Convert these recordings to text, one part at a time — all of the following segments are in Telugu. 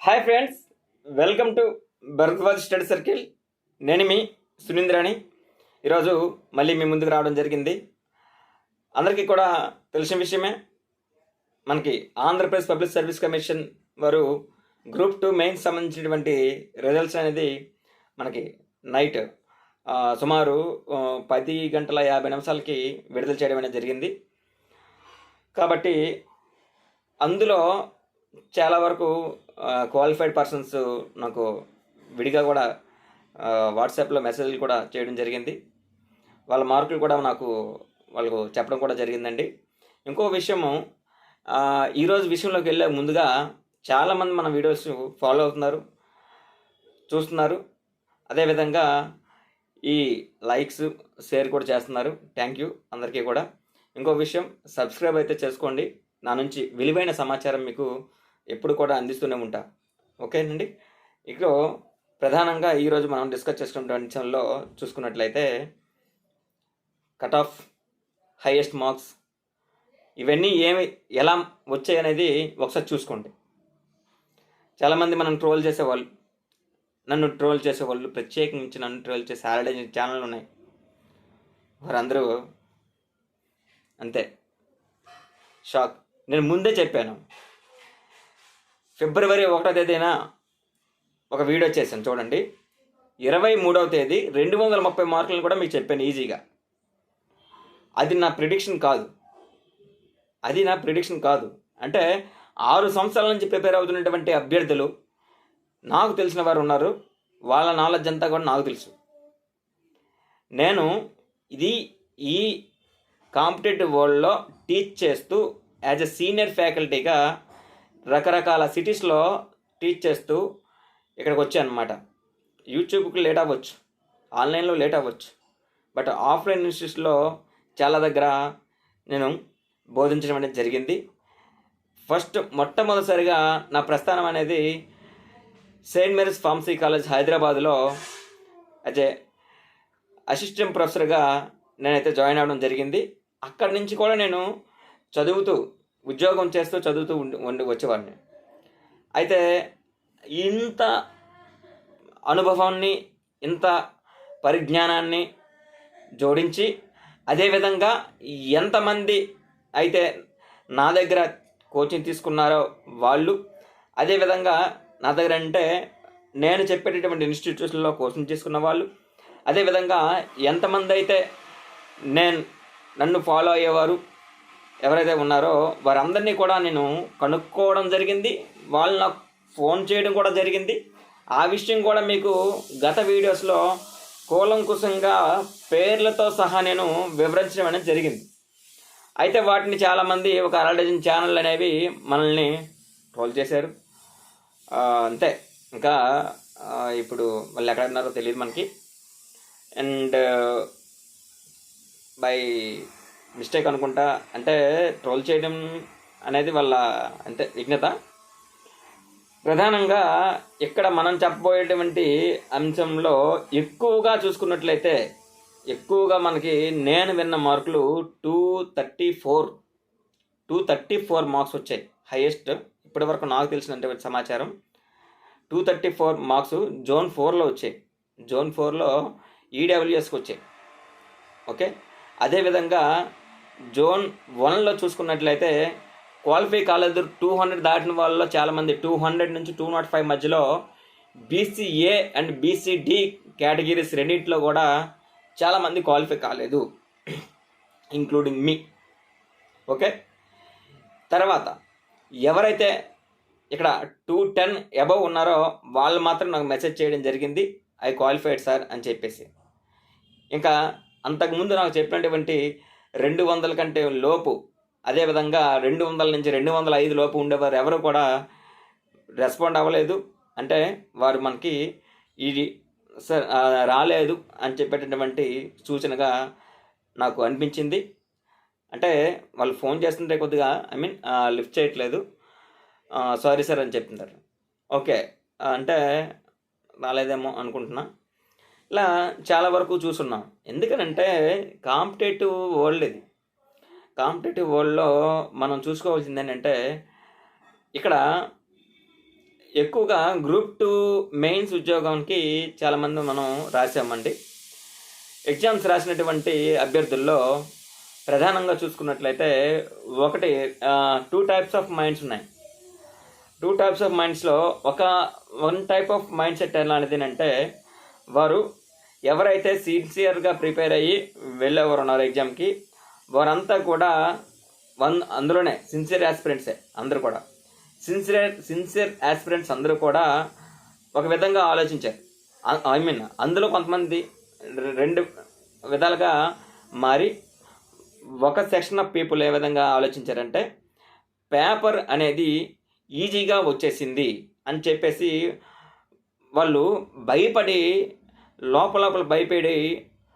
Hi friends welcome to Bharadwaj study circle నేను మీ సునీంద్రాణి. ఈరోజు మళ్ళీ మీ ముందుకు రావడం జరిగింది. అందరికీ కూడా తెలిసిన విషయమే మనకి ఆంధ్రప్రదేశ్ పబ్లిక్ సర్వీస్ కమిషన్ వారు గ్రూప్ టూ మెయిన్స్ సంబంధించినటువంటి రిజల్ట్స్ అనేది మనకి నైట్ సుమారు పది గంటల యాభై నిమిషాలకి విడుదల చేయడం అనేది జరిగింది. కాబట్టి అందులో చాలా వరకు క్వాలిఫైడ్ పర్సన్స్ నాకు విడిగా కూడా వాట్సాప్లో మెసేజ్లు కూడా చేయడం జరిగింది. వాళ్ళ మార్కులు కూడా నాకు వాళ్ళకు చెప్పడం కూడా జరిగిందండి. ఇంకో విషయము ఈరోజు విషయంలోకి వెళ్ళే ముందుగా చాలామంది మన వీడియోస్ ఫాలో అవుతున్నారు చూస్తున్నారు. అదేవిధంగా ఈ లైక్స్ షేర్ కూడా చేస్తున్నారు. థ్యాంక్ యూ అందరికీ కూడా. ఇంకో విషయం సబ్స్క్రైబ్ అయితే చేసుకోండి. నా నుంచి విలువైన సమాచారం మీకు ఎప్పుడు కూడా అందిస్తూనే ఉంటా. ఓకేనండి ఇక ప్రధానంగా ఈరోజు మనం డిస్కస్ చేసుకున్న అంశంలో చూసుకున్నట్లయితే కట్ ఆఫ్ హైయెస్ట్ మార్క్స్ ఇవన్నీ ఏమి ఎలా వచ్చాయి అనేది ఒకసారి చూసుకోండి. చాలామంది మనం ట్రోల్ చేసేవాళ్ళు నన్ను ట్రోల్ చేసేవాళ్ళు ప్రత్యేకించి నన్ను ట్రోల్ చేసే ఆల్రెడీ ఛానళ్ళు ఉన్నాయి. వారందరూ అంతే. షాక్. నేను ముందే చెప్పాను. ఫిబ్రవరి ఒకటో తేదీన ఒక వీడియో చేశాను చూడండి. ఇరవై మూడవ తేదీ రెండు వందల ముప్పై మార్కులను కూడా మీకు చెప్పాను ఈజీగా. అది నా ప్రిడిక్షన్ కాదు. అది నా ప్రిడిక్షన్ కాదు. అంటే ఆరు సంవత్సరాల నుంచి ప్రిపేర్ అవుతున్నటువంటి అభ్యర్థులు నాకు తెలిసిన వారు ఉన్నారు. వాళ్ళ నాలెడ్జ్ అంతా కూడా నాకు తెలుసు. నేను ఇది ఈ కాంపిటేటివ్ వరల్డ్లో టీచ్ చేస్తూ యాజ్ ఎ సీనియర్ ఫ్యాకల్టీగా రకరకాల సిటీస్లో టీచ్ చేస్తూ ఇక్కడికి వచ్చాను అనమాట యూట్యూబ్కి లేట్ అవ్వచ్చు ఆన్లైన్లో లేట్ అవ్వచ్చు బట్ ఆఫ్లైన్ ఇన్స్టిట్యూట్స్లో చాలా దగ్గర నేను బోధించడం అనేది జరిగింది. ఫస్ట్ మొట్టమొదటిసారిగా నా ప్రస్థానం అనేది సెయింట్ మేరీస్ ఫార్మసీ కాలేజ్ హైదరాబాద్లో అయితే అసిస్టెంట్ ప్రొఫెసర్గా నేనైతే జాయిన్ అవ్వడం జరిగింది. అక్కడి నుంచి కూడా నేను చదువుతూ ఉద్యోగం చేస్తూ చదువుతూ ఉండి ఉండి వచ్చేవాడిని. అయితే ఇంత అనుభవాన్ని ఇంత పరిజ్ఞానాన్ని జోడించి అదేవిధంగా ఎంతమంది అయితే నా దగ్గర కోచింగ్ తీసుకున్నారో వాళ్ళు అదేవిధంగా నా దగ్గర అంటే నేను చెప్పేటటువంటి ఇన్స్టిట్యూషన్లో కోచింగ్ తీసుకున్న వాళ్ళు అదేవిధంగా ఎంతమంది అయితే నేను నన్ను ఫాలో అయ్యేవారు ఎవరైతే ఉన్నారో వారందరినీ కూడా నేను కనుక్కోవడం జరిగింది. వాళ్ళు నాకు ఫోన్ చేయడం కూడా జరిగింది. ఆ విషయం కూడా మీకు గత వీడియోస్లో కూలంకుశంగా పేర్లతో సహా నేను వివరించడం అనేది జరిగింది. అయితే వాటిని చాలామంది ఒక అర ఛానల్ అనేవి మనల్ని ట్రోల్ చేశారు. అంతే. ఇంకా ఇప్పుడు వాళ్ళు ఎక్కడ ఉన్నారో తెలియదు మనకి. అండ్ బై మిస్టేక్ అనుకుంటా. అంటే ట్రోల్ చేయడం అనేది వాళ్ళ అంటే విఘ్నత ప్రధానంగా ఇక్కడ మనం చెప్పబోయేటువంటి అంశంలో ఎక్కువగా చూసుకున్నట్లయితే ఎక్కువగా మనకి నేను విన్న మార్కులు two thirty four two thirty four marks వచ్చాయి. హైయెస్ట్ ఇప్పటివరకు నాకు తెలిసినటువంటి సమాచారం. Two thirty four marks zone ఫోర్లో వచ్చాయి. జోన్ ఫోర్లో ఈడబ్ల్యూఎస్కి వచ్చాయి. ఓకే? అదేవిధంగా జోన్ వన్లో చూసుకున్నట్లయితే క్వాలిఫై కాలేదు టూ హండ్రెడ్ దాటిన వాళ్ళలో చాలామంది టూ హండ్రెడ్ నుంచి టూ నాట్ ఫైవ్ మధ్యలో బీసీఏ అండ్ బీసీడి కేటగిరీస్ రెండింటిలో కూడా చాలామంది క్వాలిఫై కాలేదు ఇంక్లూడింగ్ మీ. ఓకే? తర్వాత ఎవరైతే ఇక్కడ టూ టెన్ అబవ్ ఉన్నారో వాళ్ళు మాత్రం నాకు మెసేజ్ చేయడం జరిగింది ఐ క్వాలిఫైడ్ సార్ అని చెప్పేసి. ఇంకా అంతకుముందు నాకు చెప్పినటువంటి రెండు వందల కంటే లోపు అదేవిధంగా రెండు వందల నుంచి రెండు వందల ఐదు లోపు ఉండేవారు ఎవరు కూడా రెస్పాండ్ అవ్వలేదు. అంటే వారు మనకి ఇది రాలేదు అని చెప్పేటటువంటి సూచనగా నాకు అనిపించింది. అంటే వాళ్ళు ఫోన్ చేస్తుంటే కొద్దిగా ఐ మీన్ లిఫ్ట్ చేయట్లేదు. సారీ సార్ అని చెప్తున్నారు. ఓకే అంటే రాలేదేమో అనుకుంటున్నా. ఇలా చాలా వరకు చూస్తున్నాం ఎందుకనంటే కాంపిటేటివ్ వరల్డ్ ఇది. కాంపిటేటివ్ వరల్డ్లో మనం చూసుకోవాల్సింది ఏంటంటే ఇక్కడ ఎక్కువగా గ్రూప్ టూ మెయిన్స్ ఉద్యోగానికి చాలామంది మనం రాసామండి ఎగ్జామ్స్ రాసినటువంటి అభ్యర్థుల్లో ప్రధానంగా చూసుకున్నట్లయితే ఒకటి టూ టైప్స్ ఆఫ్ మైండ్స్ ఉన్నాయి. టూ టైప్స్ ఆఫ్ మైండ్స్లో ఒక one type of mind set ఎలాంటిది అంటే వారు ఎవరైతే సిన్సియర్గా ప్రిపేర్ అయ్యి వెళ్ళేవారు ఉన్నారు ఎగ్జామ్కి వారంతా కూడా వన్ అందులోనే సిన్సియర్ యాస్పిరెంట్సే అందరూ కూడా. సిన్సియర్ సిన్సియర్ యాస్పిరెంట్స్ అందరూ కూడా ఒక విధంగా ఆలోచించారు. ఐ మీన్ అందులో కొంతమంది రెండు విధాలుగా మారి ఒక సెక్షన్ ఆఫ్ పీపుల్ ఏ విధంగా ఆలోచించారంటే పేపర్ అనేది ఈజీగా వచ్చేసింది అని చెప్పేసి వాళ్ళు భయపడి లోపల లోపల భయపడి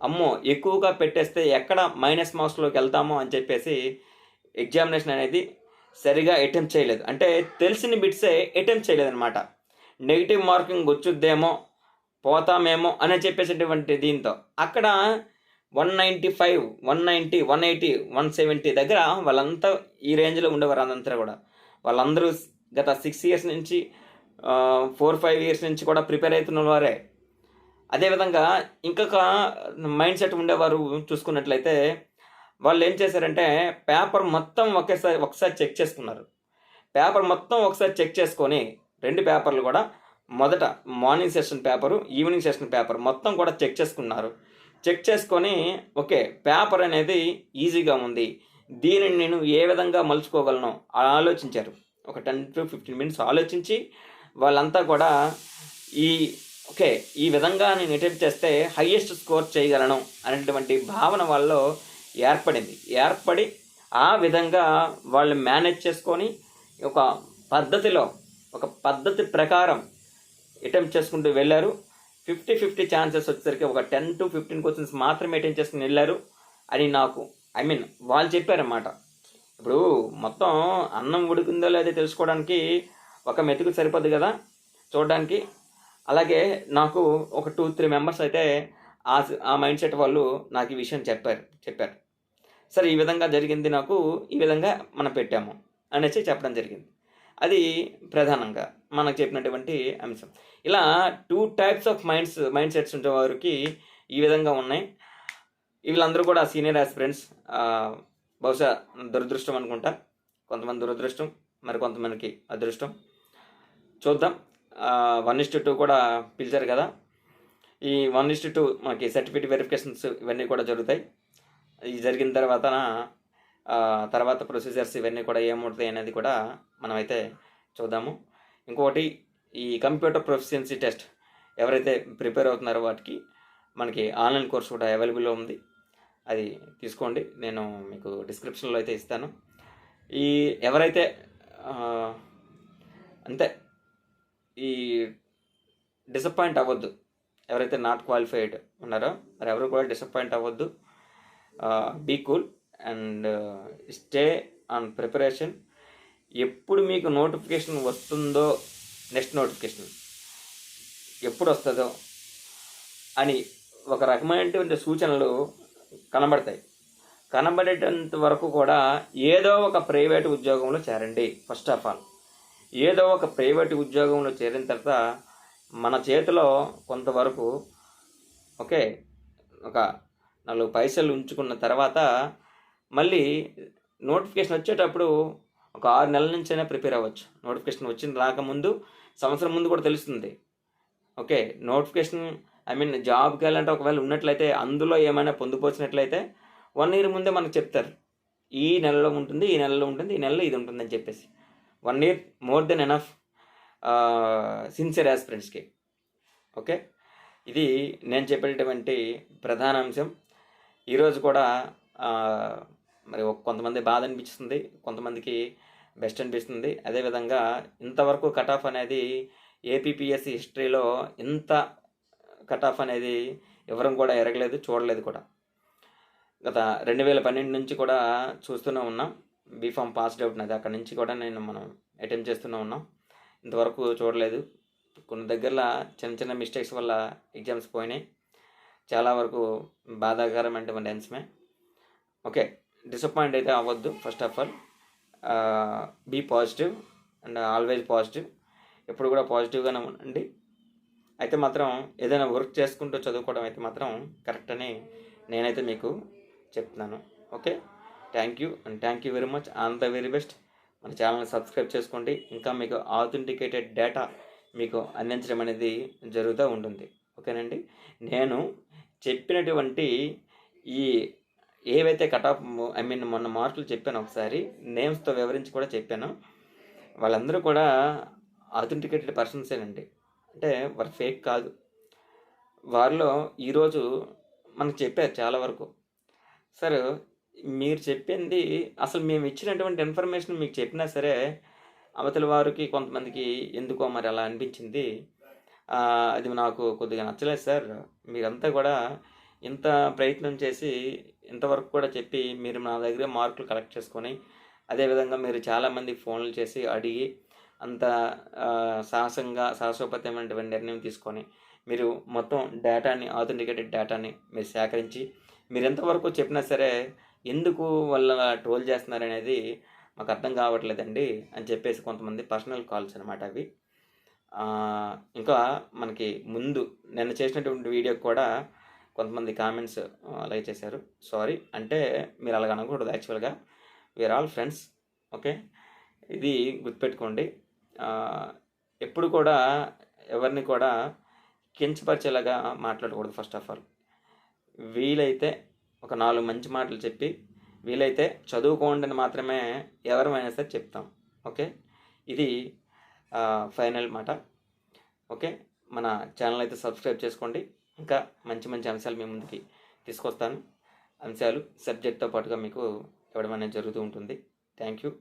అమ్మో ఎక్కువగా పెట్టేస్తే ఎక్కడ మైనస్ మార్క్స్లోకి వెళ్తామో అని చెప్పేసి ఎగ్జామినేషన్ అనేది సరిగా అటెంప్ట్ చేయలేదు. అంటే తెలిసిన బిట్సే అటెంప్ట్ చేయలేదనమాట నెగిటివ్ మార్కింగ్ వచ్చుద్దేమో పోతామేమో అని చెప్పేసేటువంటి దీంతో. అక్కడ one ninety five one ninety one eighty one seventy దగ్గర వాళ్ళంతా ఈ రేంజ్లో ఉండేవారు అంతా కూడా. వాళ్ళందరూ గత సిక్స్ ఇయర్స్ నుంచి ఫోర్ ఫైవ్ ఇయర్స్ నుంచి కూడా ప్రిపేర్ అవుతున్న వారే. అదేవిధంగా ఇంకొక మైండ్ సెట్ ఉండేవారు చూసుకున్నట్లయితే వాళ్ళు ఏం చేశారంటే పేపర్ మొత్తం ఒకేసారి ఒకసారి చెక్ చేసుకున్నారు. పేపర్ మొత్తం ఒకసారి చెక్ చేసుకొని రెండు పేపర్లు కూడా మొదట morning session paper evening session paper మొత్తం కూడా చెక్ చేసుకున్నారు. చెక్ చేసుకొని ఓకే పేపర్ అనేది ఈజీగా ఉంది. దీనిని నేను ఏ విధంగా మలుచుకోగలను? ఆలోచించారు. ఒక టెన్ టు ఫిఫ్టీన్ మినిట్స్ ఆలోచించి వాళ్ళంతా కూడా ఈ ఓకే ఈ విధంగా నేను అటెంప్ట్ చేస్తే హయ్యెస్ట్ స్కోర్ చేయగలను అనేటువంటి భావన వాళ్ళలో ఏర్పడింది. ఏర్పడి ఆ విధంగా వాళ్ళు మేనేజ్ చేసుకొని ఒక పద్ధతిలో ఒక పద్ధతి ప్రకారం అటెంప్ట్ చేసుకుంటూ వెళ్ళారు. ఫిఫ్టీ ఫిఫ్టీ ఛాన్సెస్ వచ్చేసరికి ఒక టెన్ టు ఫిఫ్టీన్ క్వశ్చన్స్ మాత్రమే అటెంప్ట్ చేసుకుని వెళ్ళారు అని నాకు ఐ మీన్ వాళ్ళు చెప్పారన్నమాట. ఇప్పుడు మొత్తం అన్నం ఉడికిందో లేదో తెలుసుకోవడానికి ఒక మెతుకు సరిపోదు కదా చూడడానికి. అలాగే నాకు ఒక టూ త్రీ మెంబర్స్ అయితే ఆ ఆ మైండ్ సెట్ వాళ్ళు నాకు ఈ విషయం చెప్పారు చెప్పారు. సరే ఈ విధంగా జరిగింది నాకు ఈ విధంగా మనం పెట్టాము అనేసి చెప్పడం జరిగింది. అది ప్రధానంగా మనకు చెప్పినటువంటి అంశం. ఇలా two types of minds mind sets ఉండే వారికి ఈ విధంగా ఉన్నాయి. వీళ్ళందరూ కూడా సీనియర్ ఆస్పిరెంట్స్ బహుశా దురదృష్టం అనుకుంటా. కొంతమంది దురదృష్టం మరి కొంతమందికి అదృష్టం. చూద్దాం. వన్ ఇస్టు టూ కూడా పిలిచారు కదా. ఈ వన్ ఇస్టు టూ మనకి సర్టిఫికేట్ వెరిఫికేషన్స్ ఇవన్నీ కూడా జరుగుతాయి. ఇది జరిగిన తర్వాత తర్వాత ప్రొసీజర్స్ ఇవన్నీ కూడా ఏమవుతాయి అనేది కూడా మనమైతే చూద్దాము. ఇంకొకటి ఈ కంప్యూటర్ ప్రొఫిషియన్సీ టెస్ట్ ఎవరైతే ప్రిపేర్ అవుతున్నారో వాటికి మనకి ఆన్లైన్ కోర్స్ కూడా అవైలబుల్లో ఉంది. అది తీసుకోండి. నేను మీకు డిస్క్రిప్షన్లో అయితే ఇస్తాను. ఈ ఎవరైతే అంతే ఈ డిసప్పాయింట్ అవ్వద్దు. ఎవరైతే నాట్ క్వాలిఫైడ్ ఉన్నారో మరి ఎవరు కూడా డిసప్పాయింట్ అవ్వద్దు. Be cool and stay on preparation ఎప్పుడు మీకు నోటిఫికేషన్ వస్తుందో నెక్స్ట్ నోటిఫికేషన్ ఎప్పుడు వస్తుందో అని ఒక రకమైనటువంటి సూచనలు కనబడతాయి. కనబడేటంత వరకు కూడా ఏదో ఒక ప్రైవేట్ ఉద్యోగంలో చేరండి ఫస్ట్ ఆఫ్ ఆల్ ఏదో ఒక ప్రైవేట్ ఉద్యోగంలో చేరిన తర్వాత మన చేతిలో కొంతవరకు ఓకే ఒక నాలుగు పైసలు ఉంచుకున్న తర్వాత మళ్ళీ నోటిఫికేషన్ వచ్చేటప్పుడు ఒక ఆరు నెలల నుంచైనా ప్రిపేర్ అవ్వచ్చు. నోటిఫికేషన్ వచ్చిన రాకముందు సంవత్సరం ముందు కూడా తెలుస్తుంది. ఓకే నోటిఫికేషన్ ఐ మీన్ జాబ్కి వెళ్ళాలంటే ఒకవేళ ఉన్నట్లయితే అందులో ఏమైనా పొందుపరిచినట్లయితే వన్ ఇయర్ ముందే మనకు చెప్తారు. ఈ నెలలో ఉంటుంది ఈ నెలలో ఉంటుంది ఈ నెలలో ఇది ఉంటుందని చెప్పేసి. One year more than enough sincere ఆస్పిరెంట్స్కి okay? ఇది నేను చెప్పేటటువంటి ప్రధాన అంశం. ఈరోజు కూడా మరి కొంతమంది బాధ అనిపిస్తుంది కొంతమందికి బెస్ట్ అనిపిస్తుంది. అదేవిధంగా ఇంతవరకు కట్ ఆఫ్ అనేది ఏపీపీఎస్సి హిస్టరీలో ఇంత కట్ ఆఫ్ అనేది ఎవరం కూడా ఎరగలేదు చూడలేదు కూడా. గత రెండు వేల పన్నెండు నుంచి కూడా చూస్తూనే ఉన్నాం. బీఫామ్ పాస్డ్ అవుట్ ఉన్నది అక్కడ నుంచి కూడా నేను మనం అటెంప్ట్ చేస్తూనే ఉన్నాం. ఇంతవరకు చూడలేదు. కొన్ని దగ్గరలో చిన్న చిన్న మిస్టేక్స్ వల్ల ఎగ్జామ్స్ పోయినాయి. చాలా వరకు బాధాకరమైనటువంటి అంశమే ఓకే డిసప్పాయింట్ అయితే అవ్వద్దు. First of all be positive and always positive ఎప్పుడు కూడా పాజిటివ్గానే ఉండండి. అయితే మాత్రం ఏదైనా వర్క్ చేసుకుంటూ చదువుకోవడం అయితే మాత్రం కరెక్ట్ అని నేనైతే మీకు చెప్తున్నాను. Okay? Thank you and thank you very much. All the very best. మన ఛానల్ని సబ్స్క్రైబ్ చేసుకోండి ఇంకా మీకు ఆథెంటికేటెడ్ డేటా మీకు అందించడం అనేది జరుగుతూ ఉంటుంది. ఓకేనండి? నేను చెప్పినటువంటి ఈ ఏవైతే కట్ ఆఫ్ ఐ మీన్ మొన్న మార్కులు చెప్పాను ఒకసారి నేమ్స్తో వివరించి కూడా చెప్పాను. వాళ్ళందరూ కూడా ఆథెంటికేటెడ్ పర్సన్సేనండి అంటే వారు ఫేక్ కాదు. వారిలో ఈరోజు మనకు చెప్పారు చాలా వరకు. సార్ మీరు చెప్పింది అసలు మేము ఇచ్చినటువంటి ఇన్ఫర్మేషన్ మీకు చెప్పినా సరే అవతల వారికి కొంతమందికి ఎందుకో మరి అలా అనిపించింది. అది నాకు కొద్దిగా నచ్చలేదు సార్. మీరంతా కూడా ఇంత ప్రయత్నం చేసి ఇంతవరకు కూడా చెప్పి మీరు నా దగ్గర మార్కులు కలెక్ట్ చేసుకొని అదేవిధంగా మీరు చాలామంది ఫోన్లు చేసి అడిగి అంత సాహసంగా సాహసోపతమైనటువంటి నిర్ణయం తీసుకొని మీరు మొత్తం డేటాని ఆథెంటికేటెడ్ డేటాని మీరు సేకరించి మీరు ఎంతవరకు చెప్పినా సరే ఎందుకు వాళ్ళ ట్రోల్ చేస్తున్నారు అనేది మాకు అర్థం కావట్లేదండి అని చెప్పేసి కొంతమంది పర్సనల్ కాల్స్ అనమాట అవి. ఇంకా మనకి ముందు నిన్న చేసినటువంటి వీడియోకి కూడా కొంతమంది కామెంట్స్ అలాగే చేశారు. సారీ. అంటే మీరు అలాగ అనకూడదు యాక్చువల్గా. We are all friends okay? ఇది గుర్తుపెట్టుకోండి. ఎప్పుడు కూడా ఎవరిని కూడా కించపరిచేలాగా మాట్లాడకూడదు ఫస్ట్ ఆఫ్ ఆల్. వీలైతే ఒక నాలుగు మంచి మాటలు చెప్పి వీలైతే చదువుకోండి అని మాత్రమే ఎవరమైనా సరే చెప్తాం. ఓకే? ఇది ఫైనల్ మాట. ఓకే? మన ఛానల్ అయితే సబ్స్క్రైబ్ చేసుకోండి. ఇంకా మంచి మంచి అంశాలు మీ ముందుకి తీసుకొస్తాను. అంశాలు సబ్జెక్ట్తో పాటుగా మీకు ఇవ్వడం అనేది జరుగుతూ ఉంటుంది. Thank you.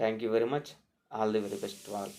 Thank you very much. All the very best all.